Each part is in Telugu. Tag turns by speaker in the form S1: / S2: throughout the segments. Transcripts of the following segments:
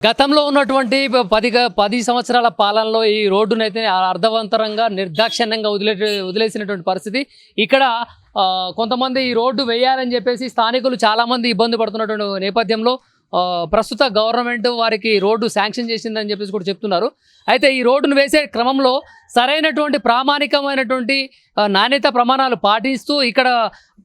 S1: గతంలో ఉన్నటువంటి పది గ- పది సంవత్సరాల పాలనలో ఈ రోడ్డునైతే అర్థవంతరంగా నిర్దాక్షిణ్యంగా వదిలే వదిలేసినటువంటి పరిస్థితి. ఇక్కడ ఆ, కొంతమంది ఈ రోడ్డు వేయాలని చెప్పేసి స్థానికులు చాలామంది ఇబ్బంది పడుతున్నటువంటి నేపథ్యంలో ప్రస్తుత గవర్నమెంట్ వారికి రోడ్డు శాంక్షన్ చేసిందని చెప్పేసి కూడా చెప్తున్నారు. అయితే ఈ రోడ్డును వేసే క్రమంలో సరైనటువంటి ప్రామాణికమైనటువంటి నాణ్యత ప్రమాణాలు పాటిస్తూ ఇక్కడ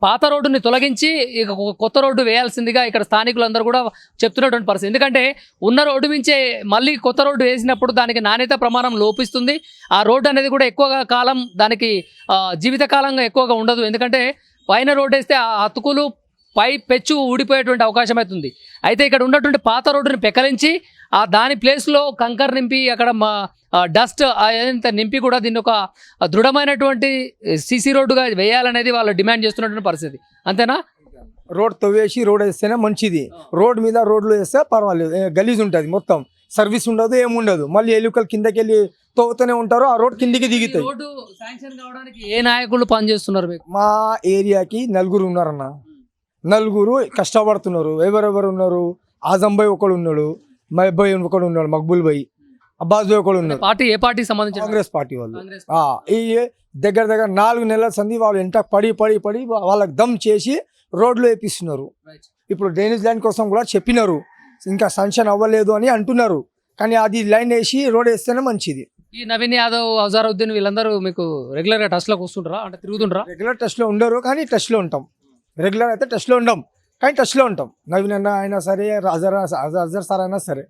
S1: పాత రోడ్డుని తొలగించి ఇక కొత్త రోడ్డు వేయాల్సిందిగా ఇక్కడ స్థానికులందరూ కూడా చెప్తున్నటువంటి పరిస్థితి. ఎందుకంటే ఉన్న రోడ్డు మించే మళ్ళీ కొత్త రోడ్డు వేసినప్పుడు దానికి నాణ్యత ప్రమాణం లోపిస్తుంది. ఆ రోడ్డు అనేది కూడా ఎక్కువగా కాలం దానికి జీవితకాలంగా ఎక్కువగా ఉండదు. ఎందుకంటే పైన రోడ్డు వేస్తే ఆ అతుకులు పై పెచ్చు ఊడిపోయేటువంటి అవకాశం అవుతుంది అయితే ఇక్కడ ఉన్నటువంటి పాత రోడ్డుని పెకలించి ఆ దాని ప్లేస్లో కంకర్ నింపి అక్కడ మా డస్ట్ అదంతా నింపి కూడా దీన్ని ఒక దృఢమైనటువంటి సీసీ రోడ్డుగా వేయాలనేది వాళ్ళు డిమాండ్ చేస్తున్నటువంటి పరిస్థితి. అంతేనా?
S2: రోడ్ తవ్వేసి రోడ్ వేస్తేనే మంచిది. రోడ్ మీద రోడ్లు వేస్తే పర్వాలేదు. గలీజ్ ఉంటుంది మొత్తం. సర్వీస్ ఉండదు ఏముండదు మళ్ళీ ఎలుకలు కిందకి వెళ్ళి తవ్వుతూనే ఉంటారు ఆ రోడ్ కిందికి దిగుతాయి.
S1: రోడ్డు శాంక్షన్ కావడానికి ఏ నాయకులు పనిచేస్తున్నారు
S2: మా ఏరియాకి నలుగురు ఉన్నారన్న. నలుగురు కష్టపడుతున్నారు. ఎవరెవరు ఉన్నారు? ఆజం భాయ్ ఒకడు ఉన్నాడు. మహబ్ భాయ్ ఒకడు ఉన్నాడు. మక్బుల్ భాయ్. అబ్బాస్ భాయ్ ఒకడు ఉన్నాడు.
S1: పార్టీ ఏ పార్టీకి సంబంధించిన
S2: కాంగ్రెస్ పార్టీ వాళ్ళు. ఈ దగ్గర దగ్గర నాలుగు నెలల సంది వాళ్ళు ఎంట పడి పడి పడి వాళ్ళకి దమ్ చేసి రోడ్లు వేపిస్తున్నారు. ఇప్పుడు డ్రైనేజ్ లైన్ కోసం కూడా చెప్పినారు. ఇంకా సంక్షన్ అవ్వలేదు అని అంటున్నారు. కానీ అది లైన్ వేసి రోడ్ వేస్తేనే మంచిది.
S1: ఈ నవీన్ యాదవ్ అజారుద్దీన్ వీళ్ళందరూ మీకు రెగ్యులర్గా టచ్లో కూర్చుంటారా? అంటే తిరుగుతుంటారా?
S2: రెగ్యులర్ టచ్లో ఉండరు కానీ టచ్లో ఉంటాం. రెగ్యులర్ అయితే టచ్లో ఉండం. కానీ టచ్లో ఉంటాం. నవీన్ అన్న అయినా సరే అజర్ అజర్ సార్ అయినా సరే.